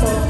뭐